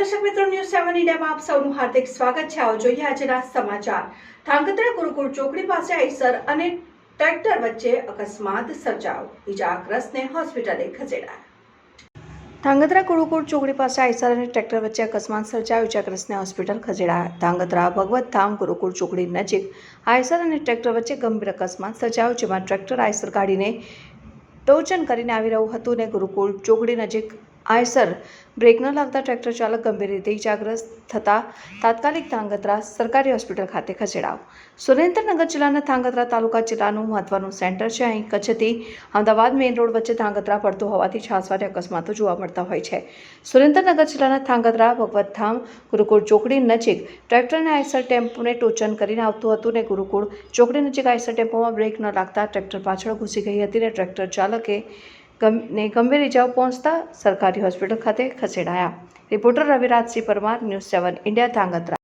મિત્રો ન્યૂઝ સેવન ઇન્ડિયામાં આપ સૌનું હાર્દિક સ્વાગત છે. આવો જોઈએ આજના સમાચાર. ધાંગધ્રા ગુરુકુળ ચોકડી પાસે આઈસર અને ટ્રેક્ટર વચ્ચે અકસ્માત સર્જાયો. ઇજાગ્રસ્તને હોસ્પિટલે ખસેડાયા. ધાંગધ્રા ગુરુકુળ ચોકડી પાસે આઈસર અને ટ્રેક્ટર વચ્ચે અકસ્માત સર્જાયો. ઇજાગ્રસ્તને હોસ્પિટલ ખસેડાયા. ધાંગધ્રા ભગવત ધામ ગુરુકુળ ચોકડી નજીક આઈસર અને ટ્રેક્ટર વચ્ચે ગંભીર અકસ્માત સર્જાયો, જેમાં ટ્રેક્ટર આઈસર ગાડીને ટોચન કરીને આવી રહ્યું હતું ને ગુરુકુળ ચોકડી નજીક આયસર બ્રેક ન લાગતા ટ્રેક્ટર ચાલક ગંભીર રીતે ઇજાગ્રસ્ત થતા તાત્કાલિક ધાંગધ્રા સરકારી હોસ્પિટલ ખાતે ખસેડાવ સુરેન્દ્રનગર જિલ્લાના ધાંગધ્રા તાલુકા જિલ્લાનું મહત્વનું સેન્ટર છે. અહીં કચ્છથી અમદાવાદ મેઇન રોડ વચ્ચે ધાંગધ્રા પડતો હોવાથી છાસવારે અકસ્માતો જોવા મળતા હોય છે. સુરેન્દ્રનગર જિલ્લાના ધાંગધ્રા, ભગવતધામ, ગુરુકુળ ચોકડી નજીક ટ્રેક્ટરને આઈસર ટેમ્પોને ટોચન કરીને આવતું હતું ને ગુરુકુળ ચોકડી નજીક આઈસર ટેમ્પોમાં બ્રેક ન લાગતા ટ્રેક્ટર પાછળ ઘૂસી ગઈ હતી ને ટ્રેક્ટર ચાલકે ને ગંભીર ઇજાઓ પહોંચતા સરકારી હોસ્પિટલ ખાતે ખસેડાયા. Reporter Ravirajsinh Parmar, news seven India, Dhangadhra.